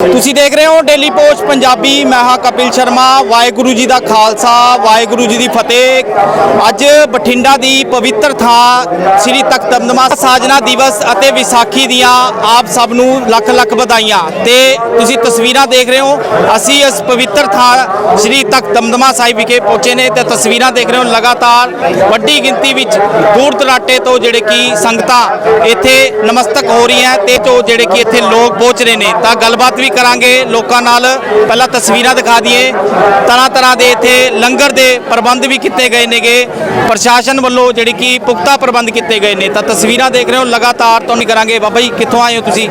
ਤੁਸੀਂ ਦੇਖ ਰਹੇ ਹੋ ਡੇਲੀ ਪੋਸਟ ਪੰਜਾਬੀ, ਮੈਂ ਹਾਂ ਕਪਿਲ ਸ਼ਰਮਾ, ਵਾਹਿਗੁਰੂ ਜੀ ਦਾ ਖਾਲਸਾ, ਵਾਹਿਗੁਰੂ ਜੀ ਦੀ ਫਤਿਹ। ਅੱਜ ਬਠਿੰਡਾ ਦੀ ਪਵਿੱਤਰ ਥਾਂ ਸ੍ਰੀ ਤਖਤ ਦਮਦਮਾ ਸਾਜਨਾ ਦਿਵਸ ਅਤੇ ਵਿਸਾਖੀ ਦੀਆਂ ਆਪ ਸਭ ਨੂੰ ਲੱਖ ਲੱਖ ਵਧਾਈਆਂ। ਤੇ ਤੁਸੀਂ ਤਸਵੀਰਾਂ ਦੇਖ ਰਹੇ ਹੋ, ਅਸੀਂ ਇਸ ਪਵਿੱਤਰ ਥਾਂ ਸ੍ਰੀ ਤਖਤ ਦਮਦਮਾ ਸਾਹਿਬ ਵਿਖੇ ਪਹੁੰਚੇ ਨੇ ਤੇ ਤਸਵੀਰਾਂ ਦੇਖ ਰਹੇ ਹੋ ਲਗਾਤਾਰ ਵੱਡੀ ਗਿਣਤੀ ਵਿੱਚ ਦੂਰ ਦਰਾਟੇ ਤੋਂ ਜਿਹੜੇ ਕਿ ਸੰਗਤਾਂ ਇੱਥੇ ਨਮਸਤਕ ਹੋ ਰਹੀਆਂ ਤੇ ਤੋਂ ਜਿਹੜੇ ਕਿ ਇੱਥੇ ਲੋਕ ਪਹੁੰਚ ਰਹੇ ਨੇ। ਤਾਂ ਗੱਲਬਾਤ ਵੀ ਕਰਾਂਗੇ ਲੋਕਾਂ ਨਾਲ ਪਹਿਲਾਂ ਤਸਵੀਰਾਂ ਦਿਖਾ ਦਈਏ। ਤਰ੍ਹਾਂ ਤਰ੍ਹਾਂ ਦੇ ਇੱਥੇ ਲੰਗਰ ਦੇ ਪ੍ਰਬੰਧ ਵੀ ਕੀਤੇ ਗਏ ਨੇਗੇ। ਪ੍ਰਸ਼ਾਸਨ ਵੱਲੋਂ ਜਿਹੜੀ ਕਿ ਪੁਖਤਾ ਪ੍ਰਬੰਧ ਕੀਤੇ ਗਏ ਨੇ। ਤਾਂ ਤਸਵੀਰਾਂ ਦੇਖ ਰਹੇ ਹੋ ਲਗਾਤਾਰ ਤੋਂ ਨਹੀਂ ਕਰਾਂਗੇ। ਬਾਬਾ ਜੀ ਕਿੱਥੋਂ ਆਏ ਹੋ ਤੁਸੀਂ?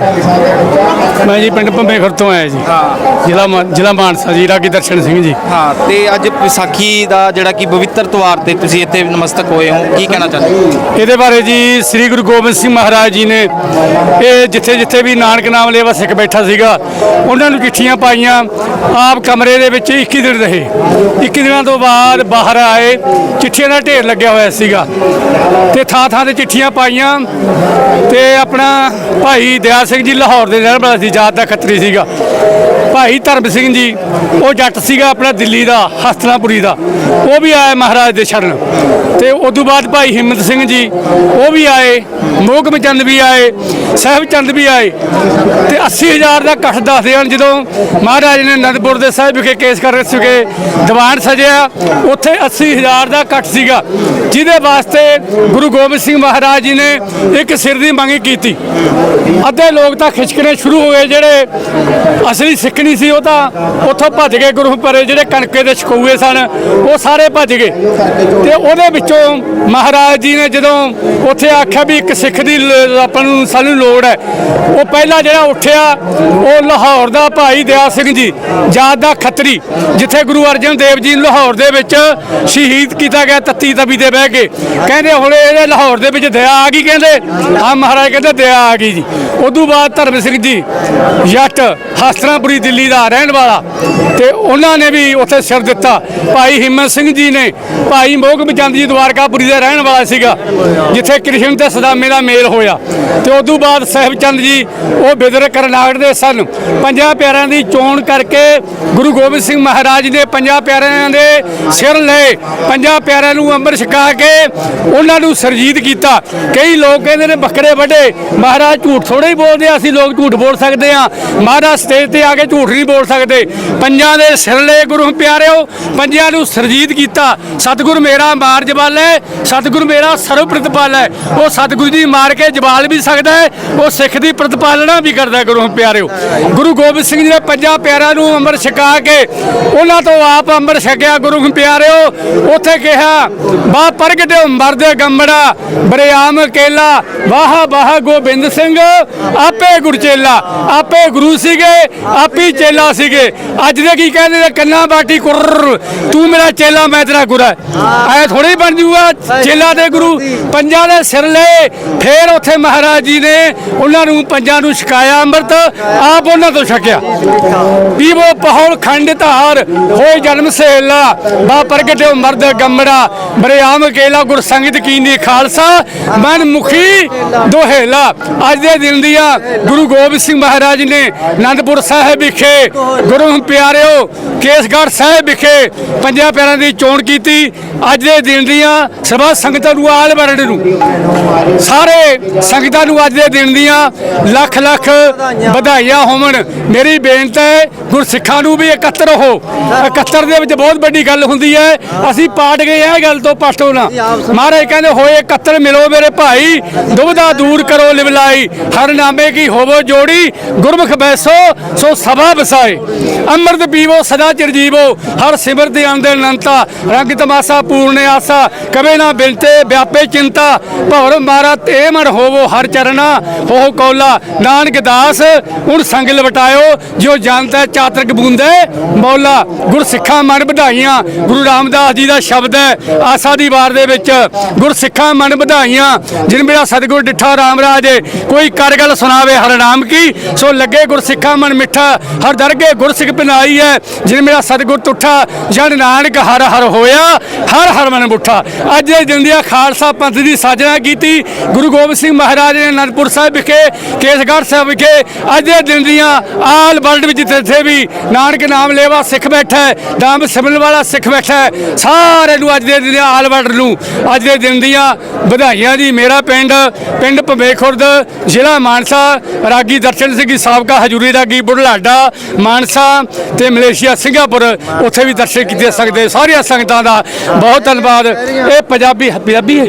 ਮੈਂ ਜੀ ਪਿੰਡ ਭੰਬੇਖਰ ਤੋਂ ਆਇਆ ਜੀ। ਹਾਂ। ਜ਼ਿਲ੍ਹਾ ਜ਼ਿਲ੍ਹਾ ਮਾਨਸਾ ਜੀ ਰਾਗੀ ਦਰਸ਼ਨ ਸਿੰਘ ਜੀ। ਹਾਂ ਤੇ ਅੱਜ ਵਿਸਾਖੀ ਦਾ ਜਿਹੜਾ ਕਿ ਪਵਿੱਤਰ ਤਿਉਹਾਰ ਤੇ ਤੁਸੀਂ ਇੱਥੇ ਨਮਸਤਕ ਹੋਏ ਹੋ ਕੀ ਕਹਿਣਾ ਚਾਹੁੰਦੇ ਇਹਦੇ ਬਾਰੇ ਜੀ ਸ੍ਰੀ ਗੁਰੂ ਗੋਬਿੰਦ ਸਿੰਘ ਮਹਾਰਾਜ ਜੀ ਨੇ ਇਹ ਜਿੱਥੇ ਜਿੱਥੇ ਵੀ ਨਾਨਕ ਨਾਮ ਲੇਵਾ ਸਿੱਖ ਬੈਠਾ ਸੀਗਾ ਉਹਨਾਂ ਨੂੰ ਚਿੱਠੀਆਂ ਪਾਈਆਂ, ਆਪ ਕਮਰੇ ਦੇ ਵਿੱਚ 21 ਦਿਨ ਰਹੇ। 21 ਦਿਨਾਂ ਤੋਂ ਬਾਅਦ ਬਾਹਰ ਆਏ, ਚਿੱਠੀਆਂ ਦਾ ਢੇਰ ਲੱਗਿਆ ਹੋਇਆ ਸੀਗਾ। ਤੇ ਥਾਂ ਥਾਂ ਤੇ ਚਿੱਠੀਆਂ ਪਾਈਆਂ ਤੇ ਆਪਣਾ ਭਾਈ ਦਿਆਲ ਸਿੰਘ ਜੀ ਲਾਹੌਰ ਦੇ ਰਹਿਣ ਵਾਲਾ ਸੀ, ਜਾਤ ਦਾ ਖੱਤਰੀ ਸੀਗਾ। ਭਾਈ ਧਰਮ ਸਿੰਘ ਜੀ, ਉਹ ਜੱਟ ਸੀਗਾ ਆਪਣਾ ਦਿੱਲੀ ਦਾ ਹਸਤਨਾਪੁਰੀ ਦਾ। ਉਹ ਵੀ ਆਇਆ ਮਹਾਰਾਜ ਦੇ ਸ਼ਰਨ। ਤੇ ਉਸ ਤੋਂ ਬਾਅਦ ਭਾਈ ਹਿੰਮਤ ਸਿੰਘ ਜੀ, ਉਹ ਵੀ ਆਏ ਮੋਗਮ ਚੰਦ ਵੀ ਆਏ, ਸਾਹਿਬ ਚੰਦ ਵੀ ਆਏ। ਤੇ 80000 ਦਾ ਇਕੱਠ ਦੱਸਦੇ ਹਨ, ਜਦੋਂ ਮਹਾਰਾਜ ਨੇ ਅਨੰਦਪੁਰ ਦੇ ਸਾਹਿਬ ਵਿਖੇ ਕੇਸ ਕਰ ਸੀਗੇ ਦੀਵਾਨ ਸਜਿਆ, ਉੱਥੇ 80000 ਦਾ ਇਕੱਠ ਸੀਗਾ, ਜਿਹਦੇ ਵਾਸਤੇ ਗੁਰੂ ਗੋਬਿੰਦ ਸਿੰਘ ਮਹਾਰਾਜ ਜੀ ਨੇ ਇੱਕ ਸਿਰ ਦੀ ਮੰਗ ਕੀਤੀ। ਅੱਧੇ ਲੋਕ ਤਾਂ ਖਿਚਕਣੇ ਸ਼ੁਰੂ ਹੋ ਗਏ, ਜਿਹੜੇ ਅਸਲੀ ਸਿੱਖ ਨਹੀਂ ਸੀ, ਉਹ ਤਾਂ ਉੱਥੋਂ ਭੱਜ ਗਏ ਗੁਰੂ ਪਰੇ, ਜਿਹੜੇ ਕਣਕੇ ਦੇ ਸ਼ਕੂਏ ਸਨ, ਉਹ ਸਾਰੇ ਭੱਜ ਗਏ। ਤੇ ਉਹਦੇ ਵਿੱਚੋਂ ਮਹਾਰਾਜ ਜੀ ਨੇ ਜਦੋਂ ਉੱਥੇ ਆਖਿਆ ਵੀ ਇੱਕ ਸਿੱਖ ਦੀ ਆਪਾਂ ਨੂੰ, ਸਾਨੂੰ ਲੋੜ ਹੈ, ਉਹ ਪਹਿਲਾ ਜਿਹੜਾ ਉੱਠਿਆ, ਉਹ ਲਾਹੌਰ ਲਾਹੌਰ ਦਾ ਭਾਈ ਦਿਆ ਸਿੰਘ ਜੀ, ਜਾਤ ਦਾ ਖੱਤਰੀ, ਜਿੱਥੇ ਗੁਰੂ ਅਰਜਨ ਦੇਵ ਜੀ ਨੂੰ ਲਾਹੌਰ ਦੇ ਵਿੱਚ ਸ਼ਹੀਦ ਕੀਤਾ ਗਿਆ ਤੱਤੀ ਤਵੀ ਤੇ ਬਹਿ ਕੇ। ਕਹਿੰਦੇ ਹੁਣ ਇਹਦੇ ਲਾਹੌਰ ਦੇ ਵਿੱਚ ਦਇਆ ਆ ਗਈ ਕਹਿੰਦੇ। ਆ ਮਹਾਰਾਜ ਕਹਿੰਦੇ ਦਇਆ ਆ ਗਈ ਜੀ। ਉਦੋਂ ਬਾਅਦ ਧਰਮ ਸਿੰਘ ਜੀ ਜੱਟ ਹਸਤਰਾਪੁਰੀ ਦਿੱਲੀ ਦਾ ਰਹਿਣ ਵਾਲਾ ਤੇ ਉਹਨਾਂ ਨੇ ਵੀ ਉੱਥੇ ਸਿਰ ਦਿੱਤਾ। ਭਾਈ ਹਿੰਮਤ ਸਿੰਘ ਜੀ ਨੇ, ਭਾਈ ਮੋਹਕਮ ਚੰਦ ਜੀ ਦਵਾਰਕਾਪੁਰੀ ਦਾ ਰਹਿਣ ਵਾਲਾ ਸੀਗਾ, ਜਿੱਥੇ ਕ੍ਰਿਸ਼ਨ ਤੇ ਸਦਾਮੇ ਦਾ ਮੇਲ ਹੋਇਆ। ਤੇ ਉਦੋਂ ਬਾਅਦ ਸਾਹਿਬ ਚੰਦ ਜੀ ਉਹ ਬਿਦਰ ਕਰਨਾਟਕ ਦੇ ਸਨ। ਪੰਜਾਂ ਪਿਆਰਿਆਂ ਦੀ ਚੋਣ ਕਰਕੇ ਗੁਰੂ ਗੋਬਿੰਦ ਸਿੰਘ ਮਹਾਰਾਜ ਨੇ ਪੰਜਾਂ ਪਿਆਰਿਆਂ ਦੇ ਸਿਰ ਲਏ। ਪੰਜਾਂ ਪਿਆਰਿਆਂ ਨੂੰ ਅੰਮ੍ਰਿਤ ਛਕਾ ਕੇ ਉਹਨਾਂ ਨੂੰ ਸਰਜੀਤ ਕੀਤਾ। ਕਈ ਲੋਕ ਕਹਿੰਦੇ ਨੇ ਬੱਕਰੇ ਵੱਡੇ। ਮਹਾਰਾਜ ਝੂਠ ਥੋੜਾ ਹੀ ਬੋਲਦੇ ਆ, ਅਸੀਂ ਲੋਕ ਝੂਠ ਬੋਲ ਸਕਦੇ ਆ। ਮਹਾਰਾਜ ਸਟੇਜ ਤੇ ਆ ਕੇ ਝੂਠ ਨਹੀਂ ਬੋਲ ਸਕਦੇ। ਪੰਜਾਂ ਦੇ ਸਿਰ ਲਏ ਗੁਰੂ ਪਿਆਰਿਓ, ਪੰਜਾਂ ਨੂੰ ਸਰਜੀਤ ਕੀਤਾ। ਸਤਿਗੁਰ ਮੇਰਾ ਮਾਰ ਜਵਾਲ ਹੈ ਸਤਿਗੁਰ ਮੇਰਾ ਸਰਵ ਪ੍ਰਤਪਾਲ ਹੈ ਉਹ ਸਤਿਗੁਰੂ ਜੀ ਮਾਰ ਕੇ ਜਵਾਲ ਵੀ ਸਕਦਾ ਹੈ, ਉਹ ਸਿੱਖ ਦੀ ਪ੍ਰਤਪਾਲਣਾ ਵੀ ਕਰਦਾ ਗੁਰੂ ਪਿਆਰਿਓ। ਗੁਰੂ ਗੋਬਿੰਦ ਸਿੰਘ ਜੀ ਨੇ ਪੰਜਾਂ ਪਿਆਰਿਆਂ ਨੂੰ ਅੰਮ੍ਰਿਤ ਛਕਾ ਕੇ ਉਹਨਾਂ ਤੋਂ ਆਪ ਅੰਮ੍ਰਿਤ ਛਕਿਆ ਗੁਰੂ ਪਿਆਰਿਓ, ਉੱਥੇ ਕਿਹਾ ਬਾ ਪ੍ਰਗਟਿਓ ਮਰਦੇ ਗੰਮੜਾ, ਬਰਿਆਮ ਕੇਲਾ, ਵਾਹ ਵਾਹ ਗੋਬਿੰਦ ਸਿੰਘ, ਆਪੇ ਗੁਰਚੇਲਾ ਆਪੇ ਗੁਰੂ ਸੀਗੇ, ਆਪੀ ਚੇਲਾ ਸੀਗੇ। ਅੱਜ ਦੇ ਕੀ ਕਹਿੰਦੇ ਨੇ, ਕੰਨਾਂ ਬਾਟੀ ਕੁਰ, ਤੂੰ ਮੇਰਾ ਚੇਲਾ, ਮੈਂ ਤੇਰਾ ਗੁਰੂ ਐ ਥੋੜੀ ਬਣ ਜੂਗਾ, ਚੇਲਾ ਦੇ ਗੁਰੂ, ਪੰਜਾਂ ਦੇ ਸਿਰ ਲਏ, ਫੇਰ ਉੱਥੇ ਮਹਾਰਾਜ ਜੀ ਨੇ ਉਹਨਾਂ ਨੂੰ ਪੰਜਾਂ ਨੂੰ ਛਕਾਇਆ ਅੰਮ੍ਰਿਤ, ਆਪ ਉਹਨਾਂ ਤੋਂ ਛਕਿਆ। ਪੀਵੋ ਪਹੌਲ ਖੰਡ ਧਾਰ, ਹੋਏ ਜਨਮ ਸਹੇਲਾ, ਬਾ ਪ੍ਰਗਟਿਓ ਮਰਦ ਗੰਮੜਾ, ਬਰਿਆਮ ਕੇਲਾ, ਗੁਰ ਸੰਗਤ ਖਾਲਸਾ, ਮਨ ਮੁਖੀ ਦੋਹੇਲਾ। ਅੱਜ ਦੇ ਦਿਨ ਦੀਆਂ ਗੁਰੂ ਗੋਬਿੰਦ ਸਿੰਘ ਮਹਾਰਾਜ ਨੇ ਆਨੰਦਪੁਰ ਸਾਹਿਬ ਵਿਖੇ ਗੁਰੂ ਪਿਆਰਿਓ, ਕੇਸਗੜ੍ਹ ਸਾਹਿਬ ਵਿਖੇ ਪੰਜਾਂ ਪਿਆਰਾਂ ਦੀ ਚੋਣ ਕੀਤੀ। ਅੱਜ ਦੇ ਦਿਨ ਦੀਆਂ ਸਭਾ ਸੰਗਤਾਂ ਨੂੰ ਆਲ ਵਰਡ ਨੂੰ। ਸਾਰੇ ਸੰਗਤਾਂ ਨੂੰ ਅੱਜ ਦੇ ਦਿਨ ਦੀਆਂ ਲੱਖ ਲੱਖ ਵਧਾਈਆਂ ਹੋਵਣ। ਮੇਰੀ ਬੇਨਤੀ ਹੈ, ਗੁਰਸਿੱਖਾਂ ਨੂੰ ਵੀ ਇਕੱਤਰ ਹੋ ਇਕੱਤਰ ਦੇ ਵਿੱਚ ਬਹੁਤ ਵੱਡੀ ਗੱਲ ਹੁੰਦੀ ਹੈ, ਅਸੀਂ ਪਾਟ ਗਏ, ਇਹ ਗੱਲ ਤੋਂ ਪਾਟੋ ਨਾ ਮਹਾਰਾਜ ਕਹਿੰਦੇ, ਹੋਏ ਇਕੱਤਰ, ਮਿਲੋ ਮੇਰੇ ਭਾਈ ਦੁਬਦਾ ਦੂਰ ਕਰੋ ਲਿਵਲਾਈ, ਹਰ ਨਾਮੇ ਕੀ ਹੋਵੋ ਜੋੜੀ, ਗੁਰਮੁਖ ਬੈਸੋ, ਸੋ ਸਭਾ ਵਸਾਏ ਅੰਮ੍ਰਿਤ ਪੀਵੋ, ਸਦਾ ਚਿਰ ਜੀਵੋ, ਹਰ ਸਿਮਰਤ ਆਨੰਦ ਅਨੰਤਾ, ਰੰਗ ਤਮਾਸਾ, ਪੂਰਨ ਆਸਾ, ਕਵੇ ਨਾ ਬਿਲਤੇ ਵਿਆਪੇ ਚਿੰਤਾ, ਭਵਰ ਮਾਰਾ, ਤੇ ਮਨ ਹੋਵੋ ਹਰ ਚਰਨਾ ਹੋ ਕੌਲਾ, ਨਾਨਕ ਦਾਸ, ਹੁਣ ਸੰਗ ਵਟਾਇਓ, ਜੋ ਜਾਣਦਾ ਚਾਤਰਕ ਬੂੰਦੇ ਮੌਲਾ ਗੁਰ ਸਿੱਖਾਂ ਮਨ ਵਧਾਈਆਂ, ਗੁਰੂ ਰਾਮਦਾਸ ਜੀ ਦਾ ਸ਼ਬਦ ਹੈ, ਆਸਾ ਦੀ ਵਾਰ ਦੇ ਵਿੱਚ। ਗੁਰ ਮਨ ਵਧਾਈਆਂ, ਜਿਨ ਮੇਰਾ ਸਤਿਗੁਰ ਡਿਠਾ ਰਾਮ ਕੋਈ ਕਰ ਸੁਣਾਵੇ ਹਰ ਨਾਮ ਕੀ, ਸੋ ਲੱਗੇ ਗੁਰ ਮਨ ਮਿੱਠਾ, ਹਰ ਦਰਗੇ ਗੁਰ ਸਿੱਖ ਹੈ। ਜਿਨ ਮੇਰਾ ਸਤਿਗੁਰ ਟੁੱਠਾ, ਜਨ ਨਾਨਕ ਹਰ ਹਰ ਹੋਇਆ, ਹਰ ਹਰ ਮਨ ਮੁੱਠਾ। ਅੱਜ ਦੇ ਦਿਨ ਦੀਆਂ ਖਾਲਸਾ ਪੰਥ ਦੀ ਸਾਜਣਾ ਕੀਤੀ ਗੁਰੂ ਗੋਬਿੰਦ ਸਿੰਘ ਮਹਾਰਾਜ ਨੇ ਅਨੰਦਪੁਰ ਸਾਹਿਬ ਵਿਖੇ, ਕੇਸਗੜ੍ਹ ਸਾਹਿਬ ਵਿਖੇ। ਅੱਜ ਦੇ ਦਿਨ ਦੀਆਂ ਆਲ ਵਰਲਡ ਵਿੱਚ ਜਿੱਥੇ ਵੀ ਨਾਨਕ ਨਾਮ ਲੈਵਾ ਸਿੱਖ ਬੈਠਾ ਹੈ ਨਾਮ ਸਿਮਰਨ ਵਾਲਾ ਸਿੱਖ ਬੈਠਾ ਹੈ ਸਾਰੇ ਨੂੰ ਅੱਜ ਦੇ ਦਿਨ ਆਲ ਵਰਲਡ ਨੂੰ ਅੱਜ ਦੇ ਦਿਨ ਦੀਆਂ ਵਧਾਈਆਂ ਜੀ। ਮੇਰਾ ਪਿੰਡ ਪਿੰਡ ਭੰਬੇ ਖੁਰਦ ਜ਼ਿਲ੍ਹਾ ਮਾਨਸਾ ਰਾਗੀ ਦਰਸ਼ਨ ਸਿੰਘ ਸਾਬਕਾ ਹਜੂਰੀ ਰਾਗੀ ਬੁਢਲਾਡਾ ਮਾਨਸਾ ਤੇ ਮਲੇਸ਼ੀਆ ਸਿੰਗਾਪੁਰ ਉੱਥੇ ਵੀ ਦਰਸ਼ਨ ਕੀਤੇ ਜਾ ਸਕਦੇ ਸਾਰੀਆਂ ਸੰਗਤਾਂ ਦਾ ਬਹੁਤ ਧੰਨਵਾਦ। ਇਹ ਪੰਜਾਬੀ ਪੰਜਾਬੀ ਹੈ?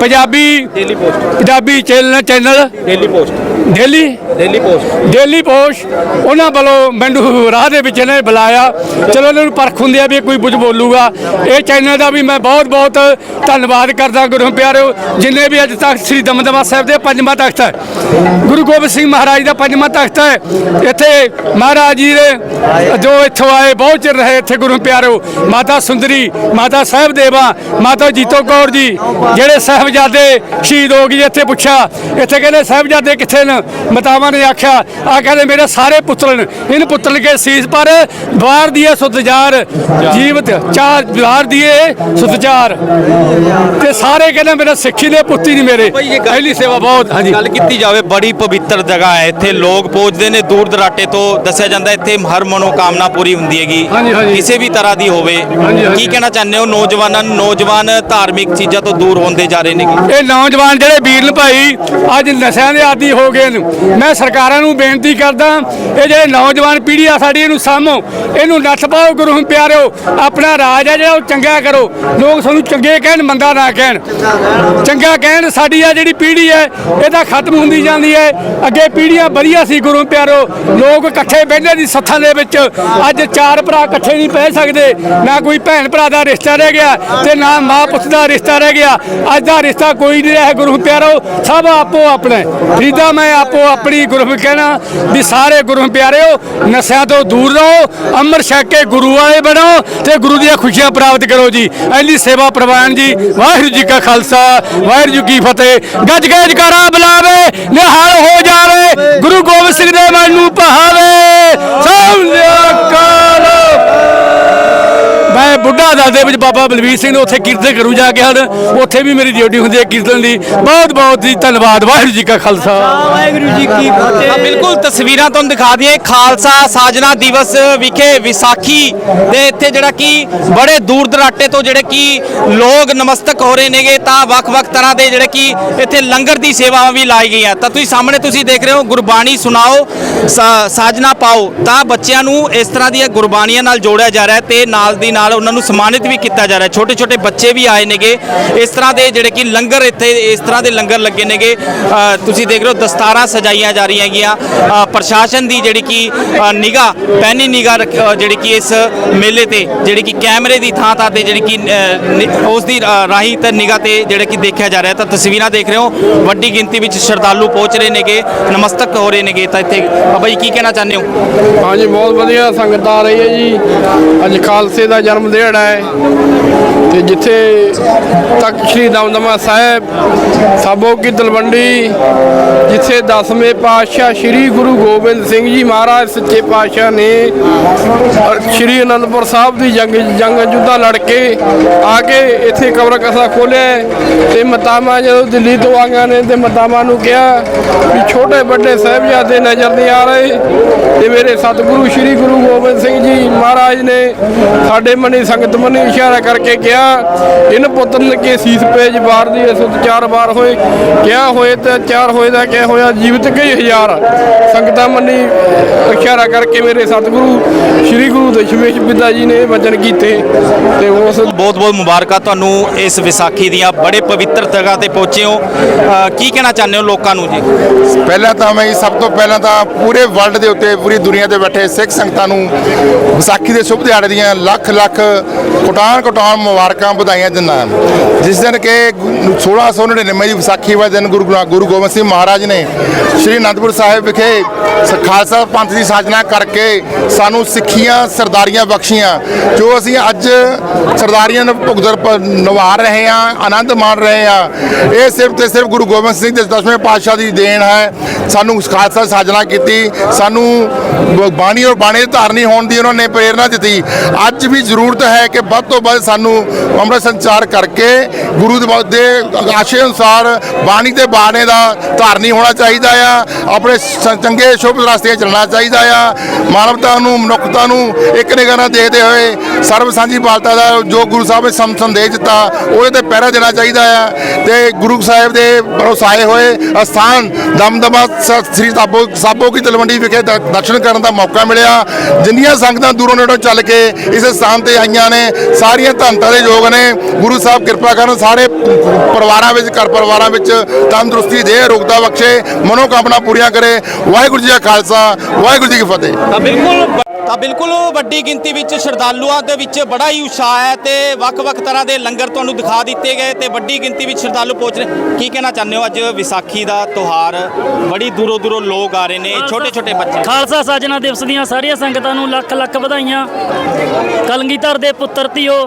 Punjabi daily post Punjabi channel channel? Daily? Post Delhi daily? Post. Daily post ਉਹਨਾਂ ਵੱਲੋਂ ਮੈਨੂੰ ਰਾਹ ਦੇ ਵਿੱਚ ਇਹਨਾਂ ਨੇ ਬੁਲਾਇਆ। ਚਲੋ ਇਹਨਾਂ ਨੂੰ ਪਰਖ ਹੁੰਦੀ ਆ ਵੀ ਕੋਈ ਕੁਝ ਬੋਲੂਗਾ। ਇਹ ਚੈਨਲ ਦਾ ਵੀ ਮੈਂ ਬਹੁਤ ਬਹੁਤ ਧੰਨਵਾਦ ਕਰਦਾ ਗੁਰੂ ਪਿਆਰਿਓ, ਜਿੰਨੇ ਵੀ ਅੱਜ ਤੱਕ ਸ੍ਰੀ ਦਮਦਮਾ ਸਾਹਿਬ ਦੇ ਪੰਜਵਾਂ ਤਖਤ ਹੈ। ਗੁਰੂ ਗੋਬਿੰਦ ਸਿੰਘ ਮਹਾਰਾਜ ਦਾ ਪੰਜਵਾਂ ਤਖਤ ਹੈ। ਇੱਥੇ ਮਹਾਰਾਜ ਜੀ ਦੇ ਜੋ ਇੱਥੋਂ ਆਏ, ਬਹੁਤ ਚਿਰ ਰਹੇ ਇੱਥੇ ਗੁਰੂ ਪਿਆਰਿਓ। ਮਾਤਾ ਸੁੰਦਰੀ, ਮਾਤਾ ਸਾਹਿਬ ਦੇਵਾ ਮਾਤਾ ਜੀਤੋ ਕੌਰ ਜੀ, ਜਿਹੜੇ ਸਾਹਿਬਜ਼ਾਦੇ ਸ਼ਹੀਦ ਹੋ ਗਏ ਇੱਥੇ ਪੁੱਛਿਆ। ਇੱਥੇ ਕਹਿੰਦੇ, ਸਾਹਿਬਜ਼ਾਦੇ ਕਿੱਥੇ ਨੇ? ਮਤਾਵਾਂ ਨੇ ਆਖਿਆ ਆ ਕਹਿੰਦੇ ਮੇਰੇ ਸਾਰੇ ਪੁੱਤਰ ਨੇ ਇਨ ਪੁੱਤਰ ਕੇ ਸੀਸ ਪਰ ਦਵਾਰ ਦੀਏ ਸੁਤਜਾਰ ਜੀਵਤ ਚਾਰ ਦਵਾਰ ਦੀਏ ਸੁਤਜਾਰ ਤੇ ਸਾਰੇ ਕਹਿੰਦੇ ਮੇਰਾ ਸਿੱਖੀ ਦੇ ਪੁੱਤੀ ਨਹੀਂ ਮੇਰੇ। ਪਹਿਲੀ ਸੇਵਾ ਬਹੁਤ ਹਾਂਜੀ। ਗੱਲ ਕੀਤੀ ਜਾਵੇ ਬੜੀ ਪਵਿੱਤਰ ਜਗ੍ਹਾ ਹੈ। ਇੱਥੇ ਲੋਕ ਪਹੁੰਚਦੇ ਨੇ ਦੂਰ ਦਰਾਟੇ ਤੋਂ ਦੱਸਿਆ ਜਾਂਦਾ ਇੱਥੇ ਹਰ ਮਨੋਕਾਮਨਾ ਪੂਰੀ ਹੁੰਦੀ ਹੈਗੀ। ਕਿਸੇ ਵੀ ਤਰ੍ਹਾਂ ਦੀ ਹੋਵੇ। ਕੀ ਕਹਿਣਾ ਚਾਹੁੰਦੇ ਹੋ? ਨੌਜਵਾਨਾਂ ਨੂੰ ਨੌਜਵਾਨ ਧਾਰਮਿਕ ਚੀਜ਼ਾਂ ਤੋਂ ਦੂਰ ਹੁੰਦੇ ਜਾ ਰਹੇ ਨੇ ਇਹ ਨੌਜਵਾਨ ਜਿਹੜੇ ਵੀਰ ਭਾਈ ਅੱਜ ਨਸ਼ਿਆਂ ਦੇ ਆਦੀ ਹੋ ਗਏ ਨੇ। ਮੈਂ ਸਰਕਾਰਾਂ ਨੂੰ ਬੇਨਤੀ ਕਰਦਾ। ਇਹ ਜਿਹੜੇ ਨੌਜਵਾਨ ਪੀੜ੍ਹੀ ਆ ਸਾਡੀ, ਇਹਨੂੰ ਸਾਂਭੋ। ਇਹਨੂੰ ਨੱਥ ਪਾਓ ਗੁਰੂ ਪਿਆਰਿਓ। ਆਪਣਾ ਰਾਜ ਹੈ ਜਿਹੜਾ, ਉਹ ਚੰਗਾ ਕਰੋ। ਲੋਕ ਸਾਨੂੰ ਚੰਗੇ ਕਹਿਣ, ਮੰਦਾ ਨਾ ਕਹਿਣ। ਚੰਗਾ ਕਹਿਣ ਸਾਡੀ ਆ ਜਿਹੜੀ ਪੀੜ੍ਹੀ ਹੈ ਇਹ ਤਾਂ ਖਤਮ ਹੁੰਦੀ ਜਾਂਦੀ ਹੈ। ਅੱਗੇ ਪੀੜ੍ਹੀਆਂ ਵਧੀਆ ਸੀ ਗੁਰੂ ਪਿਆਰੋ ਲੋਕ ਇਕੱਠੇ ਬਹਿੰਦੇ ਸੀ ਸੱਥਾਂ ਦੇ ਵਿੱਚ। ਅੱਜ ਚਾਰ ਭਰਾ ਇਕੱਠੇ ਨਹੀਂ ਬਹਿ ਸਕਦੇ। ਨਾ ਕੋਈ ਭੈਣ ਭਰਾ ਦਾ ਰਿਸ਼ਤਾ ਰਹਿ ਗਿਆ ਤੇ ਨਾ ਮਾਂ ਪੁੱਤ ਦਾ ਰਿਸ਼ਤਾ ਰਹਿ ਗਿਆ। ਅੱਜ ਦਾ ਰਿਸ਼ਤਾ ਕੋਈ ਨਹੀਂ ਰਿਹਾ ਗੁਰੂ ਪਿਆਰੋ ਸਭ ਆਪੋ ਆਪਣੇ ਫਰੀਦਾ ਮੈਂ ਆਪੋ ਆਪਣੀ ਗੁਰੂ ਕਹਿਣਾ ਵੀ ਸਾਰੇ ਗੁਰੂ ਪਿਆਰਿਓ, ਨਸ਼ਿਆਂ ਤੋਂ ਦੂਰ ਰਹੋ, ਅੰਮ੍ਰਿਤ ਛਕ ਕੇ ਗੁਰੂ ਵਾਲੇ ਬਣੋ ਤੇ ਗੁਰੂ ਦੀਆਂ ਖੁਸ਼ੀਆਂ ਪ੍ਰਾਪਤ ਕਰੋ ਜੀ। ਐਲੀ ਸੇਵਾ ਪ੍ਰਵਾਨ ਜੀ, ਵਾਹਿਗੁਰੂ ਜੀ ਕਾ ਖਾਲਸਾ, ਵਾਹਿਗੁਰੂ ਜੀ ਕੀ ਫਤਿਹ। ਗੱਜ ਕੇ ਕਰਾ ਬੁਲਾਵੇ, ਨਿਹਾਲ ਹੋ ਜਾਵੇ, ਗੁਰੂ ਗੋਬਿੰਦ ਸਿੰਘ ਦੇ ਮਨ ਨੂੰ ਪਹਾਵੇ ਸਭ ਮੈਂ ਬੁੱਢਾ ਦਲ ਦੇ ਵਿੱਚ ਬਾਬਾ ਬਲਵੀਰ ਸਿੰਘ ਨੇ ਉੱਥੇ ਕੀਰਤਨ ਕਰੂ ਜਾ ਕੇ ਹਨ ਉੱਥੇ ਵੀ ਮੇਰੀ ਡਿਊਟੀ ਹੁੰਦੀ ਹੈ ਕੀਰਤਨ ਦੀ। ਬਹੁਤ ਬਹੁਤ ਜੀ ਧੰਨਵਾਦ। ਵਾਹਿਗੁਰੂ ਜੀ ਕਾ ਖਾਲਸਾ। ਵਾਹਿਗੁਰੂ ਜੀ ਕੀ ਫਤਿਹ। ਬਿਲਕੁਲ ਤਸਵੀਰਾਂ ਤੁਹਾਨੂੰ ਦਿਖਾ ਦਈਏ। ਖਾਲਸਾ ਸਾਜਨਾ ਦਿਵਸ ਵਿਖੇ ਵਿਸਾਖੀ ਦੇ ਇੱਥੇ ਜਿਹੜਾ ਕਿ ਬੜੇ ਦੂਰ ਦਰਾਟੇ ਤੋਂ ਜਿਹੜੇ ਕਿ ਲੋਕ ਨਮਸਤਕ ਹੋ ਰਹੇ ਨੇਗੇ ਤਾਂ ਵੱਖ-ਵੱਖ ਤਰ੍ਹਾਂ ਦੇ ਜਿਹੜੇ ਕਿ ਇੱਥੇ ਲੰਗਰ ਦੀ ਸੇਵਾਵਾਂ ਵੀ ਲਾਈ ਗਈਆਂ। ਤਾਂ ਤੁਸੀਂ ਸਾਹਮਣੇ ਤੁਸੀਂ ਦੇਖ ਰਹੇ ਹੋ ਗੁਰਬਾਣੀ ਸੁਣਾਓ ਸਾਜਨਾ ਪਾਓ। ਤਾਂ ਬੱਚਿਆਂ ਨੂੰ ਇਸ ਤਰ੍ਹਾਂ ਦੀਆਂ ਗੁਰਬਾਣੀਆਂ ਨਾਲ ਜੋੜਿਆ ਜਾ ਰਿਹਾ ਤੇ ਨਾਲ ਦੀ ਨਾਲ ਉਹਨਾਂ ਨੂੰ ਸਨਮਾਨਿਤ ਵੀ ਕੀਤਾ ਜਾ ਰਿਹਾ। ਛੋਟੇ ਛੋਟੇ ਬੱਚੇ ਵੀ ਆਏ ਨੇਗੇ। ਇਸ ਤਰ੍ਹਾਂ ਦੇ ਜਿਹੜੇ ਕਿ ਲੰਗਰ ਇੱਥੇ ਇਸ ਤਰ੍ਹਾਂ ਦੇ ਲੰਗਰ ਲੱਗੇ ਨੇਗੇ। ਤੁਸੀਂ ਦੇਖ ਰਹੇ ਹੋ ਦਸਤਾਰਾਂ ਸਜਾਈਆਂ ਜਾ ਰਹੀਆਂ ਹੈਗੀਆਂ। ਪ੍ਰਸ਼ਾਸਨ ਦੀ ਜਿਹੜੀ ਕਿ ਨਿਗਾ ਪੈਨੀ ਨਿਗਾ ਜਿਹੜੀ ਕਿ ਇਸ ਮੇਲੇ ਤੇ ਜਿਹੜੀ ਕਿ ਕੈਮਰੇ ਦੀ ਥਾਂ ਥਾਂ ਤੇ ਜਿਹੜੀ ਕਿ ਅ, ਉਸ ਦੀ ਅ, ਰਾਹੀਂ ਤੇ ਨਿਗਾ ਤੇ ਜਿਹੜੇ ਕਿ ਦੇਖਿਆ ਜਾ ਰਿਹਾ। ਤਾਂ ਤਸਵੀਰਾਂ ਦੇਖ ਰਹੇ ਹੋ ਵੱਡੀ ਗਿਣਤੀ ਵਿੱਚ ਸ਼ਰਧਾਲੂ ਪਹੁੰਚ ਰਹੇ ਨੇਗੇ ਨਮਸਤਕ ਹੋ ਰਹੇ ਨੇਗੇ। ਤਾਂ ਇੱਥੇ ਬਾਈ ਕੀ ਕਹਿਣਾ ਚਾਹੁੰਦੇ ਹੋ? ਹਾਂਜੀ ਬਹੁਤ ਵਧੀਆ ਸੰਗਤ ਆ ਰਹੀ ਹੈ ਜੀ। ਅੱਜ ਖਾਲਸੇ ਦਾ ਜਨਮ ਦਿਹਾੜਾ ਹੈ ਤੇ ਜਿੱਥੇ ਤੱਕ ਸ਼੍ਰੀ ਦਮਦਮਾ ਸਾਹਿਬ, ਸਾਬੋ ਕੀ ਤਲਵੰਡੀ, ਜਿੱਥੇ ਦਸਵੇਂ ਪਾਤਸ਼ਾਹ ਸ਼੍ਰੀ ਗੁਰੂ ਗੋਬਿੰਦ ਸਿੰਘ ਜੀ ਮਹਾਰਾਜ ਸੱਚੇ ਪਾਤਸ਼ਾਹ ਨੇ ਔਰ ਸ਼੍ਰੀ ਅਨੰਦਪੁਰ ਸਾਹਿਬ ਦੀ ਜੰਗ ਜੰਗ ਜੁੱਧਾ ਲੜ ਕੇ ਆ ਕੇ ਇੱਥੇ ਕਬਰ ਕਸਾ ਖੋਲਿਆ ਤੇ ਮਤਾਮਾ ਜਦੋਂ ਦਿੱਲੀ ਤੋਂ ਆਈਆਂ ਨੇ ਤੇ ਮਤਾਮਾ ਨੂੰ ਕਿਹਾ ਵੀ ਛੋਟੇ ਵੱਡੇ ਸਾਹਿਬਜ਼ਾਦੇ ਨਜ਼ਰ ਨਹੀਂ ਆ ਰਹੇ ਤੇ ਮੇਰੇ ਸਤਿਗੁਰੂ ਸ੍ਰੀ ਗੁਰੂ ਗੋਬਿੰਦ ਸਿੰਘ ਜੀ ਮਹਾਰਾਜ ਨੇ ਸਾਡੇ ਮਨੀ ਸੰਗਤ ਮਨੀ ਇਸ਼ਾਰਾ ਕਰਕੇ ਕਿਹਾ ਇਨ ਪੁੱਤਰਨ ਕੇ ਸੀਸ ਪੇਜ ਬਾਰ ਦੀ ਸੁਤ ਚਾਰ ਵਾਰ ਹੋਏ ਕਿਹਾ ਹੋਏ ਤੇ ਚਾਰ ਹੋਏ ਦਾ ਕਿਹਾ ਹੋਇਆ ਜੀਵਤ ਕਈ ਹਜ਼ਾਰ। ਸੰਗਤਾਂ ਮਨੀ ਇਸ਼ਾਰਾ ਕਰਕੇ ਮੇਰੇ ਸਤਿਗੁਰੂ ਸ੍ਰੀ ਗੁਰੂ ਦਸ਼ਮੇਸ਼ ਪਿਤਾ ਜੀ ਨੇ ਵਚਨ ਕੀਤੇ ਤੇ ਉਸ ਬਹੁਤ ਬਹੁਤ ਮੁਬਾਰਕਾਂ ਤੁਹਾਨੂੰ ਇਸ ਵਿਸਾਖੀ ਦੀਆਂ ਬੜੇ ਪਵਿੱਤਰ ਜਗ੍ਹਾ ਤੇ ਪਹੁੰਚੇ ਹੋ। ਕੀ ਕਹਿਣਾ ਚਾਹੁੰਦੇ ਹੋ ਲੋਕਾਂ ਨੂੰ ਜੀ? ਪਹਿਲਾਂ ਤਾਂ ਮੈਂ ਜੀ ਸਭ ਤੋਂ ਪਹਿਲਾਂ ਤਾਂ ਪੂਰੇ ਵਰਲਡ ਦੇ ਉੱਤੇ ਪੂਰੀ ਦੁਨੀਆ ਤੇ ਬੈਠੇ ਸਿੱਖ ਸੰਗਤਾਂ ਨੂੰ ਵਿਸਾਖੀ ਦੇ ਸ਼ੁਭ ਦਿਹਾੜੇ ਦੀਆਂ ਲੱਖ ਲੱਖ ਕੋਟਾਨ ਕੋਟਾਨ ਮੁਬਾਰਕਾਂ ਵਧਾਈਆਂ ਦਿੰਦਾ ਜਿਸ ਦਿਨ ਕਿ 1699 ਦੀ ਵਿਸਾਖੀ ਵਾਲੇ ਦਿਨ ਗੁਰੂ ਗ੍ਰੰਥ- ਗੁਰੂ ਗੋਬਿੰਦ ਸਿੰਘ ਮਹਾਰਾਜ ਨੇ ਸ੍ਰੀ ਅਨੰਦਪੁਰ ਸਾਹਿਬ ਵਿਖੇ ਖਾਲਸਾ ਪੰਥ ਦੀ ਸਾਜਨਾ ਕਰਕੇ ਸਾਨੂੰ ਸਿੱਖੀਆਂ, ਸਰਦਾਰੀਆਂ ਬਖਸ਼ੀਆਂ, ਜੋ ਅਸੀਂ ਅੱਜ ਸਰਦਾਰੀਆਂ ਨੂੰ ਭੁਗਤ ਪ- ਰਹੇ ਹਾਂ, ਆਨੰਦ ਮਾਣ ਰਹੇ ਹਾਂ, ਇਹ ਸਿਰਫ ਤੇ ਸਿਰਫ ਗੁਰੂ ਗੋਬਿੰਦ ਸਿੰਘ ਦੇ ਦਸਵੇਂ ਪਾਤਸ਼ਾਹ ਦੀ ਦੇਣ ਹੈ। ਸਾਨੂੰ ਖਾਲਸਾ ਸਾਜਨਾ ਕੀਤੀ। ਸਾਨੂੰ ਬਾਣੀ ਔਰ ਬਾਣੀ ਧਾਰਨੀ ਹੋਣ ਦੀ ਉਹਨਾਂ ਨੇ ਪ੍ਰੇਰਣਾ ਦਿੱਤੀ। ਅੱਜ ਵੀ ਜ਼ਰੂਰਤ ਹੈ ਕਿ ਵੱਧ ਤੋਂ ਵੱਧ ਸਾਨੂੰ ਅੰਮ੍ਰਿਤ ਸੰਚਾਰ ਕਰਕੇ ਗੁਰੂ ਦੇ ਆਸ਼ੇ ਅਨੁਸਾਰ ਬਾਣੀ ਤੇ ਬਾਣੇ ਦਾ ਧਾਰਨੀ ਹੋਣਾ ਚਾਹੀਦਾ ਆ, ਆਪਣੇ ਸ- ਚੰਗੇ ਸ਼ੁਭ ਰਸਤੇ ਚੱਲਣਾ ਚਾਹੀਦਾ ਆ। ਮਾਨਵਤਾ ਨੂੰ, ਮਨੁੱਖਤਾ ਨੂੰ ਇੱਕ ਨਿਗਾਹ ਨਾਲ ਦੇਖਦੇ ਹੋਏ ਸਰਬ ਸਾਂਝੀ ਬਾਲਤਾ ਦਾ ਜੋ ਗੁਰੂ ਸਾਹਿਬ ਨੇ ਸੰ- ਸੰਦੇਸ਼ ਦਿੱਤਾ, ਉਹਦੇ ਤੇ ਪਹਿਰਾ ਦੇਣਾ ਚਾਹੀਦਾ ਆ। ਤੇ ਗੁਰੂ ਸਾਹਿਬ ਦੇ ਭਰੋਸਾਏ ਹੋਏ ਅਸਥਾਨ ਦਮਦਮਾ ਸ- ਸ੍ਰੀ ਸਾਬੋ ਸਾਬੋ ਕੀ ਤਲਵੰਡੀ ਵਿਖੇ ਦ- ਦਰਸ਼ਨ ਕਰਨ ਦਾ ਮੌਕਾ ਮਿਲਿਆ। ਜਿੰਨੀਆਂ ਸੰਗਤਾਂ ਦੂਰੋਂ ਨੇੜੋਂ ਚੱਲ ਕੇ ਇਸ ਸਥਾਨ ਤੇ ਆਈਆਂ ਨੇ, ਸਾਰੀਆਂ ਧੰਨਤਾ ਦੇ ਯੋਗ ਨੇ। ਗੁਰੂ ਸਾਹਿਬ ਕਿਰਪਾ ਕਰਨ ਸਾਰੇ ਪਰਿਵਾਰਾਂ ਵਿੱਚ, ਘਰ ਪਰਿਵਾਰਾਂ ਵਿੱਚ ਤੰਦਰੁਸਤੀ ਦੇ ਰੋਗਤਾ ਬਖਸ਼ੇ, ਮਨੋਕਾਮਨਾ ਪੂਰੀਆਂ ਕਰੇ। ਵਾਹਿਗੁਰੂ ਜੀ ਕਾ ਖਾਲਸਾ, ਵਾਹਿਗੁਰੂ ਜੀ ਕੀ ਫਤਿਹ। ਬਿਲਕੁਲ ਤਾਂ ਬਿਲਕੁਲ ਵੱਡੀ ਗਿਣਤੀ ਵਿੱਚ ਸ਼ਰਧਾਲੂਆਂ ਦੇ ਵਿੱਚ ਬੜਾ ਹੀ ਉਤਸ਼ਾਹ ਹੈ ਤੇ ਵੱਖ-ਵੱਖ ਤਰ੍ਹਾਂ ਦੇ ਲੰਗਰ ਤੁਹਾਨੂੰ ਦਿਖਾ ਦਿੱਤੇ ਗਏ ਤੇ ਵੱਡੀ ਗਿਣਤੀ ਵਿੱਚ ਸ਼ਰਧਾਲੂ ਪਹੁੰਚ ਰਹੇ ਕੀ ਕਹਿਣਾ ਚਾਹੁੰਦੇ ਹੋ? ਅੱਜ ਵਿਸਾਖੀ ਦਾ ਤਿਉਹਾਰ ਬੜੀ ਦੂਰੋਂ ਦੂਰੋਂ ਲੋਕ ਆ ਰਹੇ ਨੇ ਛੋਟੇ-ਛੋਟੇ ਬੱਚੇ। ਖਾਲਸਾ ਸਾਜਣਾ ਦਿਵਸ ਦੀਆਂ ਸਾਰੀਆਂ ਸੰਗਤਾਂ ਨੂੰ ਲੱਖ ਲੱਖ ਵਧਾਈਆਂ। ਕਲਗੀਧਰ ਦੇ ਪੁੱਤਰ ਧੀਓ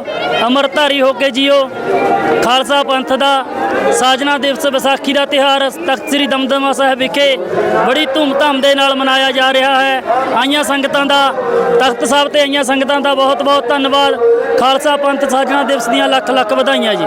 ਅਮਰਧਾਰੀ ਹੋ ਕੇ ਜੀਓ। ਖਾਲਸਾ ਪੰਥ ਦਾ ਸਾਜਣਾ ਦਿਵਸ ਵਿਸਾਖੀ ਦਾ ਤਿਹਾਰ ਤਖਤ ਸ੍ਰੀ ਦਮਦਮਾ ਸਾਹਿਬ ਵਿਖੇ ਬੜੀ ਧੂਮਧਾਮ ਦੇ ਨਾਲ ਮਨਾਇਆ ਜਾ ਰਿਹਾ ਹੈ। ਆਈਆਂ ਸੰਗਤਾਂ ਦਾ ਤਖਤ ਸਾਹਿਬ ਤੇ ਆਈਆਂ ਸੰਗਤਾਂ ਦਾ ਬਹੁਤ ਬਹੁਤ ਧੰਨਵਾਦ। ਖਾਲਸਾ ਪੰਥ ਸਾਜਣਾ ਦਿਵਸ ਦੀਆਂ ਲੱਖ ਲੱਖ ਵਧਾਈਆਂ ਜੀ।